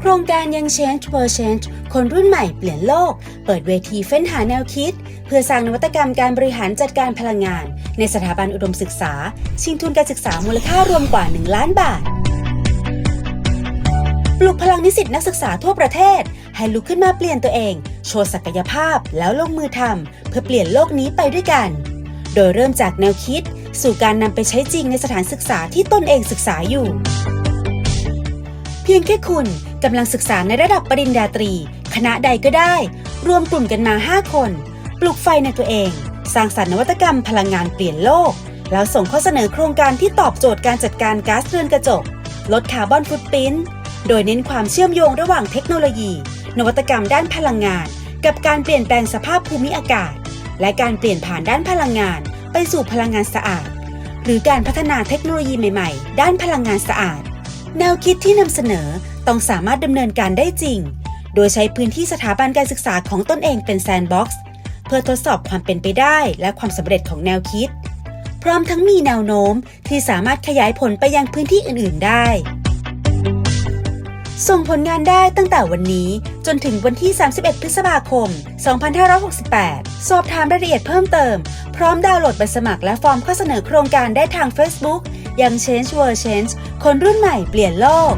โครงการยัง Change for Change คนรุ่นใหม่เปลี่ยนโลก เปิดเวทีเฟ้นหาแนวคิด เพื่อสร้างนวัตกรรมการบริหารจัดการพลังงาน ในสถาบันอุดมศึกษา ชิงทุนการศึกษามูลค่ารวมกว่า 1 ล้านบาท ปลุกพลังนิสิตนักศึกษาทั่วประเทศ ให้ลุกขึ้นมาเปลี่ยนตัวเอง โชว์ศักยภาพแล้วลงมือทำเพื่อเปลี่ยนโลกนี้ไปด้วยกัน โดยเริ่มจากแนวคิด สู่การนำไปใช้จริงในสถานศึกษาที่ตนเองศึกษาอยู่ เพียงแค่คุณ กำลังศึกษาในระดับปริญญาตรี คณะใดก็ได้ รวมกลุ่มกันมา 5 คน ปลุกไฟในตัวเอง สร้างสรรค์นวัตกรรมพลังงานเปลี่ยนโลก แล้วส่งข้อเสนอโครงการที่ตอบโจทย์การจัดการก๊าซเรือนกระจก ลดคาร์บอนฟุตปรินโดยเน้นความเชื่อมโยงระหว่างเทคโนโลยี นวัตกรรมด้านพลังงาน กับการเปลี่ยนแปลงสภาพภูมิอากาศ และการเปลี่ยนผ่านด้านพลังงาน ไปสู่พลังงานสะอาด หรือการพัฒนาเทคโนโลยีใหม่ ๆ ด้านพลังงานสะอาด แนวคิดที่นำเสนอต้องสามารถดำเนินการได้จริง โดยใช้พื้นที่สถาบันการศึกษาของตนเองเป็นแซนด์บ็อกซ์เพื่อทดสอบความเป็นไปได้และความสำเร็จของแนวคิด พร้อมทั้งมีแนวโน้มที่สามารถขยายผลไปยังพื้นที่อื่น ๆ ได้ ส่งผลงานได้ตั้งแต่วันนี้จนถึงวันที่ 31 พฤษภาคม 2568 สอบถามรายละเอียดเพิ่มเติม พร้อมดาวน์โหลดใบสมัครและฟอร์มข้อเสนอโครงการได้ทาง Facebook ยัง Change World Change คนรุ่นใหม่เปลี่ยนโลก